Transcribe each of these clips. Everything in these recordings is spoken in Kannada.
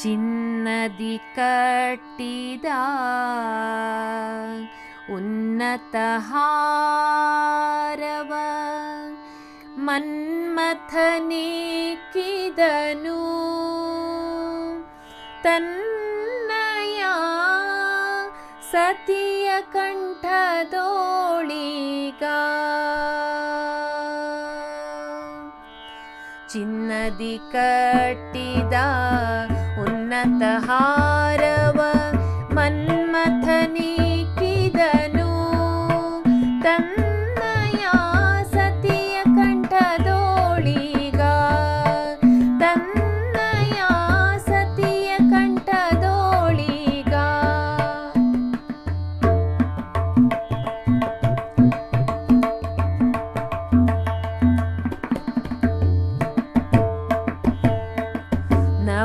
ಚಿನ್ನದಿ ಕಟ್ಟಿದ ಉನ್ನತ ಹಾರವ ಮನ್ಮಥನೇಕಿದನು ತನ್ನಯ ಸತಿಯ ಕಂಠದೋಳಿಗ ಚಿನ್ನದಿ ಕಟ್ಟಿದ ಉನ್ನತ ಹಾರವ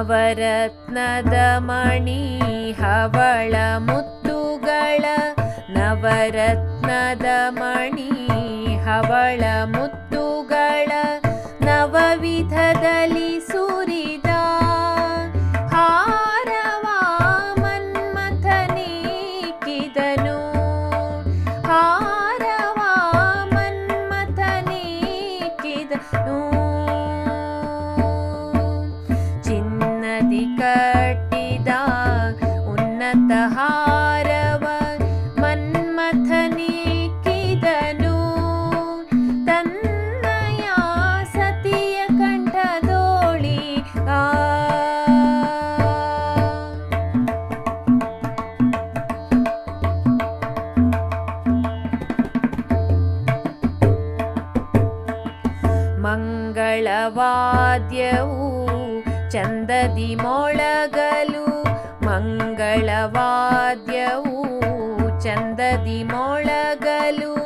ನವರತ್ನದ ಮಣಿ ಹವಳ ಮುತ್ತುಗಳ ನವರತ್ನದ ಮಣಿ ಹವಳ ಮುತ್ತುಗಳ ನವವಿಧದಲ್ಲಿ ಸುರಿದ ಮಂಗಳವಾದ್ಯವು ಚಂದದಿ ಮೊಳಗಲು ಮಂಗಳವಾದ್ಯವು ಚಂದದಿ ಮೊಳಗಲು.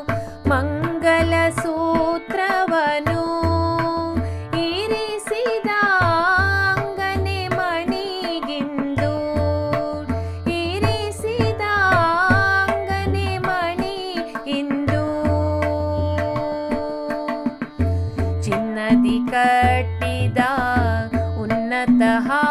उन्नतः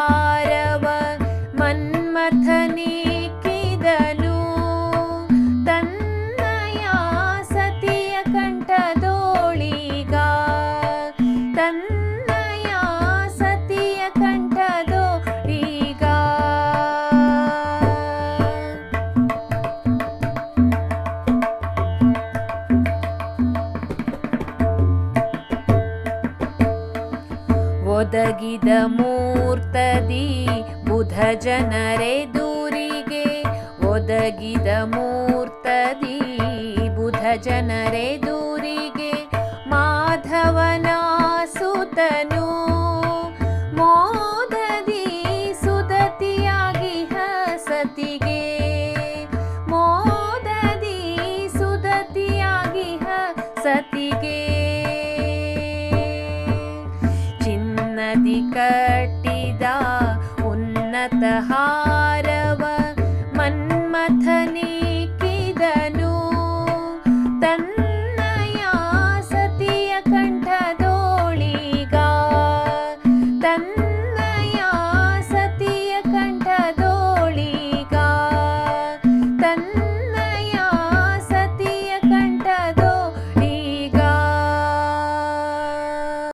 ಒದಗಿದ ಮೂರ್ತದಿ ಬುಧ ಜನರೆದುರಿಗೆ ಒದಗಿದ ಮೂರ್ತದಿ ಬುಧ ಜನರೆದುರಿಗೆ ಮಾಧವನ ಸುತನು ಮೋದದಿ ಸುದತಿಯಾಗಿ ಹಸತಿಗೆ. ಮೋದದಿ ಸುದತಿಯಾಗಿ ಸತಿಗೆ निकटिदा उन्नतः मन्मथनी